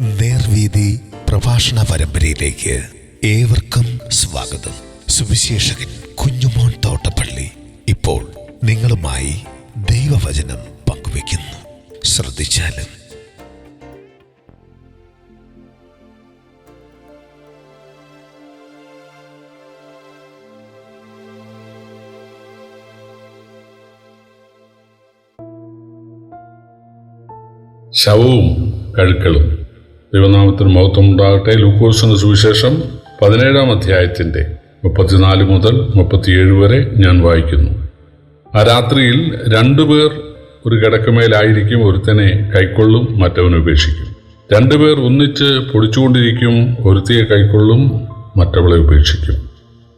നേർവീതി പ്രഭാഷണ പരമ്പരയിലേക്ക് ഏവർക്കും സ്വാഗതം. സുവിശേഷകൻ കുഞ്ഞുമോൻ തോട്ടപ്പള്ളി ഇപ്പോൾ നിങ്ങളുമായി ദൈവവചനം പങ്കുവയ്ക്കുന്നു. ശ്രദ്ധിച്ചാലും. ശവവും കഴുക്കളും ദൈവനാമത്തിന് മഹത്വം ഉണ്ടാകട്ടെ. ലൂക്കോസിന് സുവിശേഷം പതിനേഴാം അധ്യായത്തിന്റെ മുപ്പത്തിനാല് മുതൽ മുപ്പത്തിയേഴ് വരെ ഞാൻ വായിക്കുന്നു. ആ രാത്രിയിൽ രണ്ടുപേർ ഒരു കിടക്കമേലായിരിക്കും ഒരുത്തനെ കൈക്കൊള്ളും മറ്റവനെ ഉപേക്ഷിക്കും. രണ്ടുപേർ ഒന്നിച്ച് പൊടിച്ചുകൊണ്ടിരിക്കും ഒരുത്തിയെ കൈക്കൊള്ളും മറ്റവളെ ഉപേക്ഷിക്കും.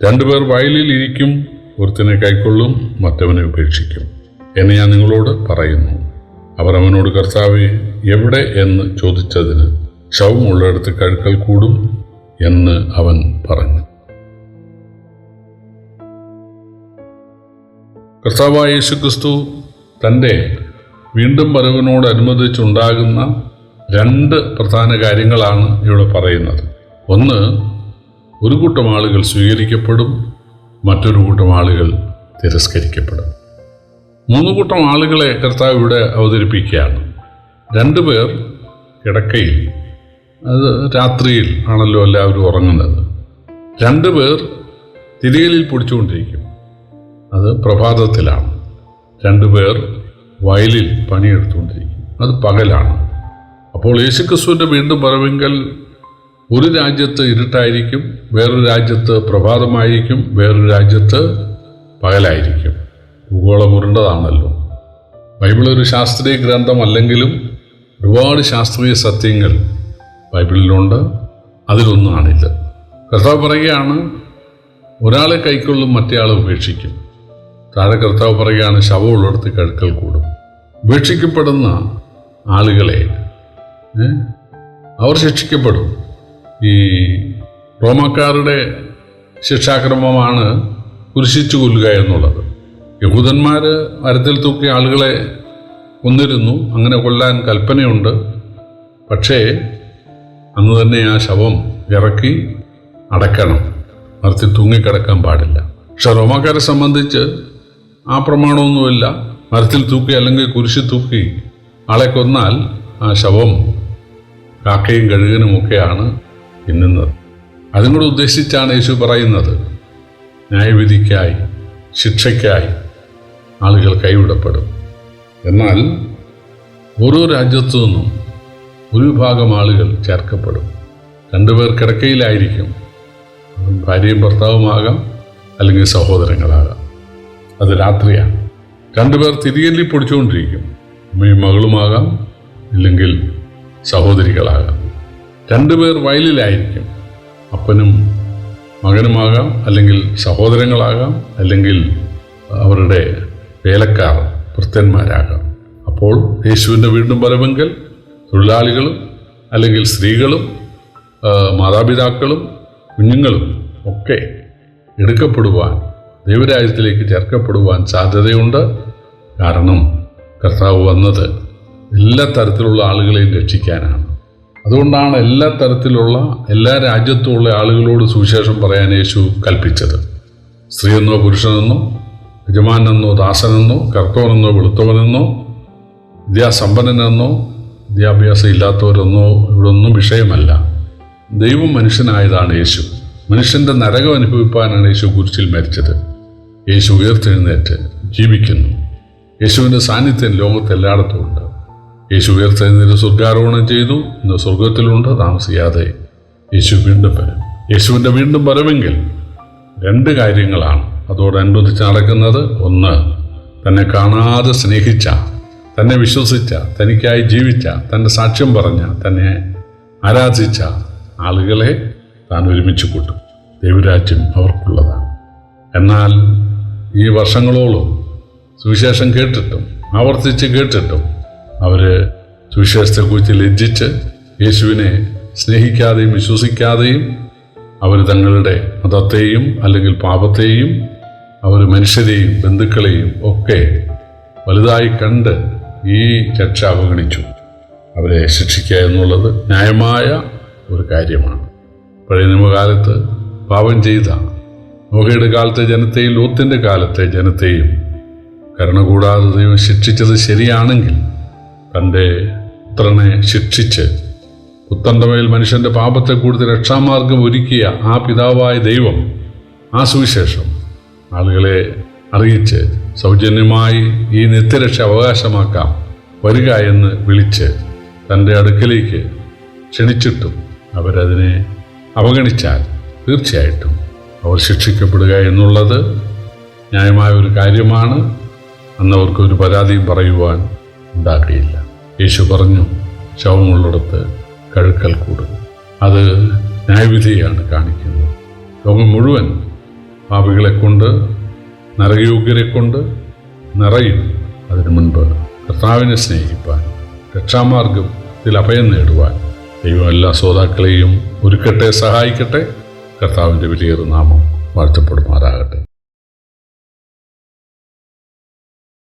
രണ്ടുപേർ വയലിൽ ഇരിക്കും ഒരുത്തനെ കൈക്കൊള്ളും മറ്റവനെ ഉപേക്ഷിക്കും എന്ന് ഞാൻ നിങ്ങളോട് പറയുന്നു. അവർ അവനോട് കർത്താവെ എവിടെ? എന്ന് ചോദിച്ചതിന് ശവമുള്ളിടത്ത് കഴുക്കൽ കൂടും എന്ന് അവൻ പറഞ്ഞു. കർത്താവായ യേശുക്രിസ്തു തന്റെ വീണ്ടും വരവിനോടനുബന്ധിച്ചുണ്ടാകുന്ന രണ്ട് പ്രധാന കാര്യങ്ങളാണ് ഇവിടെ പറയുന്നത്. ഒന്ന് ഒരു കൂട്ടം ആളുകൾ സ്വീകരിക്കപ്പെടും മറ്റൊരു കൂട്ടം ആളുകൾ തിരസ്കരിക്കപ്പെടും. മൂന്ന് കൂട്ടം ആളുകളെ കർത്താവ് ഇവിടെ അവതരിപ്പിക്കുകയാണ്. രണ്ടുപേർ കിടക്കയിൽ അത് രാത്രിയിൽ ആണല്ലോ എല്ലാവരും ഉറങ്ങുന്നത്. രണ്ടുപേർ തിരികലിൽ പൊടിച്ചുകൊണ്ടിരിക്കും. അത് പ്രഭാതത്തിലാണ്. രണ്ടുപേർ വയലിൽ പണിയെടുത്തുകൊണ്ടിരിക്കും. അത് പകലാണ്. അപ്പോൾ യേശുക്രിസ്തുവിന്റെ വീണ്ടും വരവെങ്കിൽ ഒരു രാജ്യത്ത് ഇരുട്ടായിരിക്കും വേറൊരു രാജ്യത്ത് പ്രഭാതമായിരിക്കും വേറൊരു രാജ്യത്ത് പകലായിരിക്കും. ഭൂഗോളം ഉരുണ്ടതാണല്ലോ. ബൈബിൾ ഒരു ശാസ്ത്രീയ ഗ്രന്ഥമല്ലെങ്കിലും ഒരുപാട് ശാസ്ത്രീയ സത്യങ്ങൾ ബൈബിളിലുണ്ട്. അതിലൊന്നാണിത് കർത്താവ് പറയുകയാണ് ഒരാളെ കൈക്കൊള്ളും മറ്റേയാളെ ഉപേക്ഷിക്കും. താഴെ കർത്താവ് പറയുകയാണ് ശവമുള്ളിടത്ത് കഴുക്കൽ കൂടും. ഉപേക്ഷിക്കപ്പെടുന്ന ആളുകളെ അവർ ശിക്ഷിക്കപ്പെടും. ഈ റോമാക്കാരുടെ ശിക്ഷാക്രമമാണ് കുരിശിച്ചു കൊല്ലുക എന്നുള്ളത്. യഹൂദന്മാർ മരത്തിൽ തൂക്കി ആളുകളെ കൊന്നിരുന്നു. അങ്ങനെ കൊല്ലാൻ കൽപ്പനയുണ്ട്. പക്ഷേ അന്ന് തന്നെ ആ ശവം ഇറക്കി അടക്കണം. നിർത്തി തൂങ്ങിക്കിടക്കാൻ പാടില്ല. പക്ഷെ റോമാക്കാരെ സംബന്ധിച്ച് ആ പ്രമാണമൊന്നുമില്ല. മരത്തിൽ തൂക്കി അല്ലെങ്കിൽ കുരിശി തൂക്കി ആളെ കൊന്നാൽ ആ ശവം കാക്കയും കഴുകനുമൊക്കെയാണ് തിന്നുന്നത് അതും കൂടെ ഉദ്ദേശിച്ചാണ് യേശു പറയുന്നത്. ന്യായവിധിക്കായി ശിക്ഷയ്ക്കായി ആളുകൾ കൈവിടപ്പെടും. എന്നാൽ ഓരോ രാജ്യത്തു നിന്നും ഒരു വിഭാഗം ആളുകൾ ചേർക്കപ്പെടും. രണ്ടുപേർ കിടക്കയിലായിരിക്കും. ഭാര്യയും ഭർത്താവുമാകാം അല്ലെങ്കിൽ സഹോദരങ്ങളാകാം. അത് രാത്രിയാണ്. രണ്ടുപേർ തിരികല്ലി പൊടിച്ചുകൊണ്ടിരിക്കും. അമ്മയും മകളുമാകാം ഇല്ലെങ്കിൽ സഹോദരികളാകാം. രണ്ടുപേർ വയലിലായിരിക്കും. അപ്പനും മകനുമാകാം അല്ലെങ്കിൽ സഹോദരങ്ങളാകാം അല്ലെങ്കിൽ അവരുടെ വേലക്കാർ ഭൃത്യന്മാരാകാം അപ്പോൾ യേശുവിന്റെ വീണ്ടും വരവെങ്കിൽ തൊഴിലാളികളും അല്ലെങ്കിൽ സ്ത്രീകളും മാതാപിതാക്കളും കുഞ്ഞുങ്ങളും ഒക്കെ എടുക്കപ്പെടുവാൻ ദൈവരാജ്യത്തിലേക്ക് ചേർക്കപ്പെടുവാൻ സാധ്യതയുണ്ട്. കാരണം കർത്താവ് വന്നത് എല്ലാ തരത്തിലുള്ള ആളുകളെയും രക്ഷിക്കാനാണ്. അതുകൊണ്ടാണ് എല്ലാ തരത്തിലുള്ള എല്ലാ രാജ്യത്തുമുള്ള ആളുകളോട് സുവിശേഷം പറയാൻ യേശു കൽപ്പിച്ചത്. സ്ത്രീയെന്നോ പുരുഷനെന്നോ യജമാനെന്നോ ദാസനെന്നോ കർത്തവനെന്നോ വെളുത്തവനെന്നോ വിദ്യാസമ്പന്നനെന്നോ വിദ്യാഭ്യാസം ഇല്ലാത്തവരൊന്നോ ഇവിടൊന്നും വിഷയമല്ല. ദൈവം മനുഷ്യനായതാണ് യേശു. മനുഷ്യന്റെ നരകം അനുഭവിപ്പാനാണ് യേശു കുരിശിൽ മരിച്ചത്. യേശു ഉയർത്തെഴുന്നേറ്റ് ജീവിക്കുന്നു. യേശുവിന്റെ സാന്നിധ്യം ലോകത്തെല്ലായിടത്തും ഉണ്ട്. യേശു ഉയർത്തെഴുന്നേറ്റ് സ്വർഗാരോഹണം ചെയ്തു. ഇന്ന് സ്വർഗത്തിലുണ്ട് താമസിയാതെ യേശു വീണ്ടും വരും. യേശുവിന്റെ വീണ്ടും വരവെങ്കിൽ രണ്ട് കാര്യങ്ങളാണ്. അതോടനുബന്ധിച്ച് നടക്കുന്നത്. ഒന്ന് തന്നെ കാണാതെ സ്നേഹിച്ച തന്നെ വിശ്വസിച്ച തനിക്കായി ജീവിച്ച തന്റെ സാക്ഷ്യം പറഞ്ഞ തന്നെ ആരാധിച്ച ആളുകളെ താൻ ഒരുമിച്ച് കൂട്ടും. ദൈവരാജ്യം അവർക്കുള്ളതാണ്. എന്നാൽ ഈ വർഷങ്ങളോളം സുവിശേഷം കേട്ടിട്ടും ആവർത്തിച്ച് കേട്ടിട്ടും അവർ സുവിശേഷത്തെക്കുറിച്ച് ലജ്ജിച്ച് യേശുവിനെ സ്നേഹിക്കാതെയും വിശ്വസിക്കാതെയും അവർ തങ്ങളുടെ മതത്തെയും അല്ലെങ്കിൽ പാപത്തെയും അവർ മനുഷ്യരെയും ബന്ധുക്കളെയും ഒക്കെ വലുതായി കണ്ട് ഈ രക്ഷ അവഗണിച്ചു. അവരെ ശിക്ഷിക്കുക എന്നുള്ളത് ന്യായമായ ഒരു കാര്യമാണ്. പഴയ നിയമകാലത്ത് പാപം ചെയ്ത നോഹയുടെ കാലത്തെ ജനത്തെയും ലോത്തിന്റെ കാലത്തെ ജനത്തെയും കരുണ കൂടാതെ ദൈവം ശിക്ഷിച്ചത് ശരിയാണെങ്കിൽ തന്റെ പുത്രനെ ശിക്ഷിച്ച് പുത്രന്റെ മേൽ മനുഷ്യന്റെ പാപത്തെ കൂടുതൽ രക്ഷാമാർഗം ഒരുക്കിയ ആ പിതാവായ ദൈവം ആ സുവിശേഷം ആളുകളെ അറിയിച്ച് സൗജന്യമായി ഈ നിത്യരക്ഷ അവകാശമാക്കാം. വരിക എന്ന് വിളിച്ച് തന്റെ അടുക്കലേക്ക് ക്ഷണിച്ചിട്ടും അവരതിനെ അവഗണിച്ചാൽ തീർച്ചയായിട്ടും അവർ ശിക്ഷിക്കപ്പെടുക എന്നുള്ളത് ന്യായമായ ഒരു കാര്യമാണ്. അന്ന് അവർക്ക് ഒരു പരാതിയും പറയുവാൻ ഉണ്ടാകുകയില്ല യേശു പറഞ്ഞു ശവമുള്ളിടത്ത് കഴുക്കൽ കൂടും. അത് ന്യായവിധിയാണ് കാണിക്കുന്നത്. ലോകം മുഴുവൻ പാപികളെ കൊണ്ട് നരകയോഗ്യരെ കൊണ്ട് നിറയും അതിനു മുൻപ് കർത്താവിനെ സ്നേഹിപ്പാൻ രക്ഷാമാർഗത്തിൽ അഭയം നേടുവാൻ ദൈവം എല്ലാ ശ്രോതാക്കളെയും ഒരുക്കട്ടെ സഹായിക്കട്ടെ. കർത്താവിന്റെ വലിയൊരു നാമം വാഴ്ത്തപ്പെടുമാറാകട്ടെ.